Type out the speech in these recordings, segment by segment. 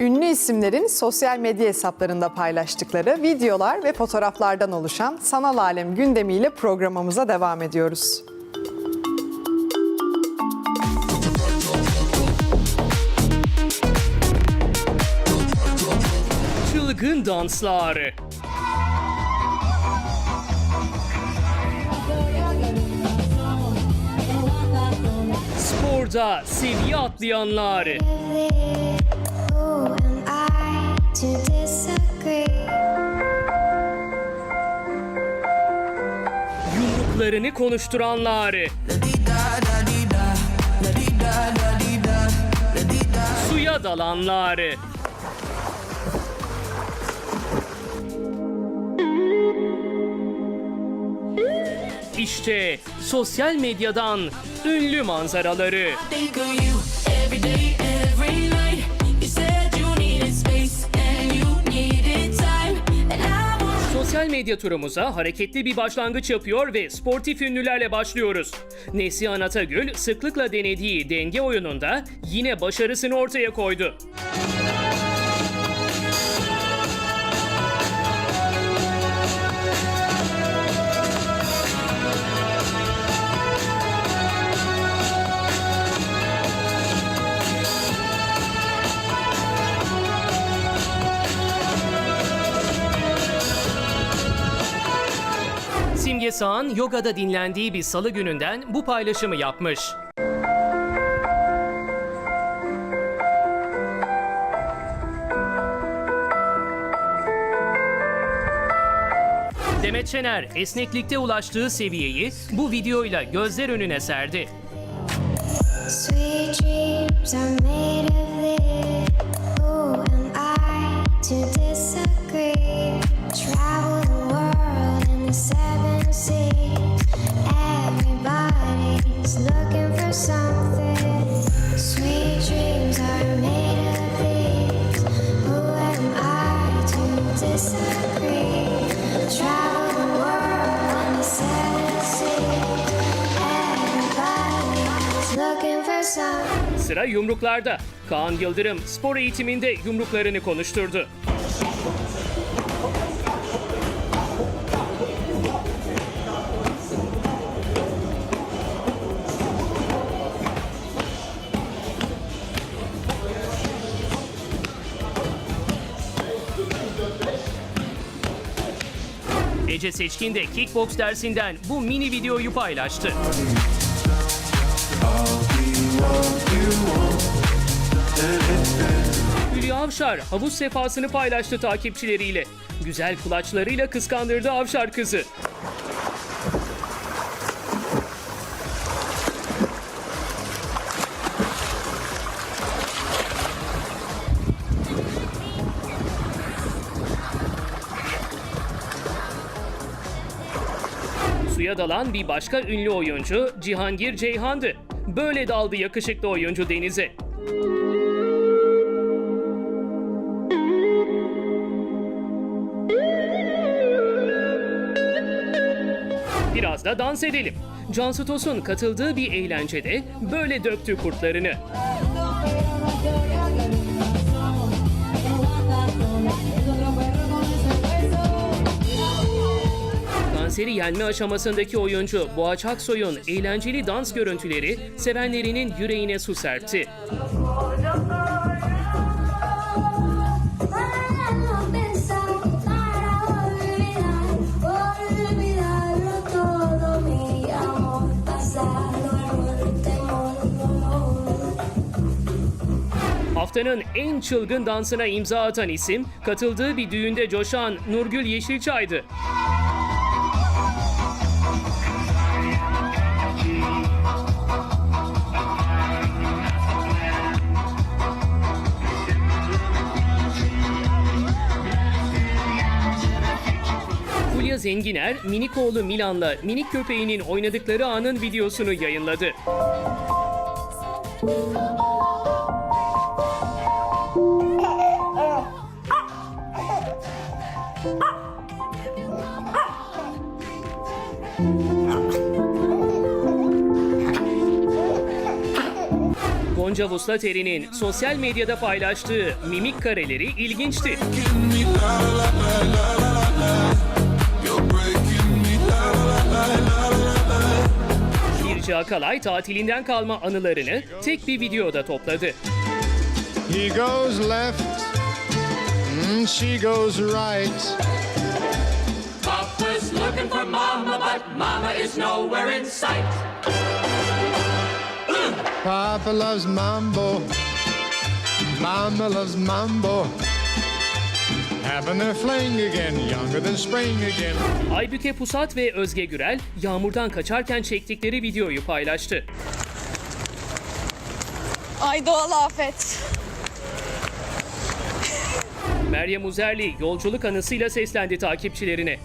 Ünlü isimlerin sosyal medya hesaplarında paylaştıkları videolar ve fotoğraflardan oluşan sanal alem gündemiyle programımıza devam ediyoruz. Çılgın danslar. Sporda seviye atlayanlar. Yumruklarını konuşturanlar. Suya dalanlar. İşte sosyal medyadan ünlü manzaraları. Sosyal medya turumuza hareketli bir başlangıç yapıyor ve sportif ünlülerle başlıyoruz. Neslihan Atagül sıklıkla denediği denge oyununda yine başarısını ortaya koydu. Simge Sağan yogada dinlendiği bir salı gününden bu paylaşımı yapmış. Demet Şener esneklikte ulaştığı seviyeyi bu videoyla gözler önüne serdi. Sweet dreams are made of something. Sıra yumruklarda. Kaan Yıldırım spor eğitiminde yumruklarını konuşturdu. Ece Seçkin de kickbox dersinden bu mini videoyu paylaştı. Hülya Avşar havuz sefasını paylaştı takipçileriyle. Güzel kulaçlarıyla kıskandırdı Avşar kızı. Suya dalan bir başka ünlü oyuncu Cihangir Ceyhan'dı. Böyle daldı yakışıklı oyuncu denize. Biraz da dans edelim. Cansu Tosun katıldığı bir eğlencede böyle döktü kurtlarını. Kanseri yenme aşamasındaki oyuncu Boğaç Aksoy'un eğlenceli dans görüntüleri sevenlerinin yüreğine su serpti. Haftanın en çılgın dansına imza atan isim, katıldığı bir düğünde coşan Nurgül Yeşilçay'dı. Zenginer, minik oğlu Milan'la minik köpeğinin oynadıkları anın videosunu yayınladı. Gonca Vuslateri'nin sosyal medyada paylaştığı mimik kareleri ilginçti. Birce Akalay tatilinden kalma anılarını tek bir videoda topladı. He goes left, mm, she goes right. Papa's looking for Mama, but Mama is nowhere in sight. Papa loves mambo, Mama loves mambo. Having their fling again, younger than spring again. Aybüke Pusat ve Özge Gürel yağmurdan kaçarken çektikleri videoyu paylaştı. Ay doğal afet. Meryem Uzerli yolculuk anısıyla seslendi takipçilerine.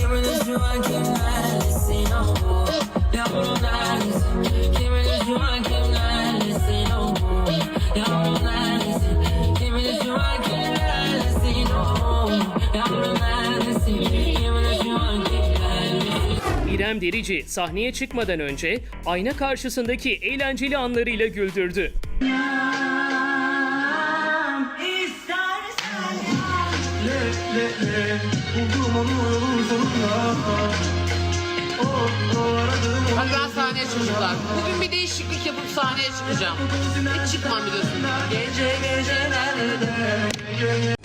Give me this you I can't lie. İrem Derici sahneye çıkmadan önce ayna karşısındaki eğlenceli anlarıyla güldürdü. Hadi sahneye çocuklar. Bugün bir değişiklik yapıp sahneye çıkacağım. Hiç çıkmam biliyorsun. Gece gecelerde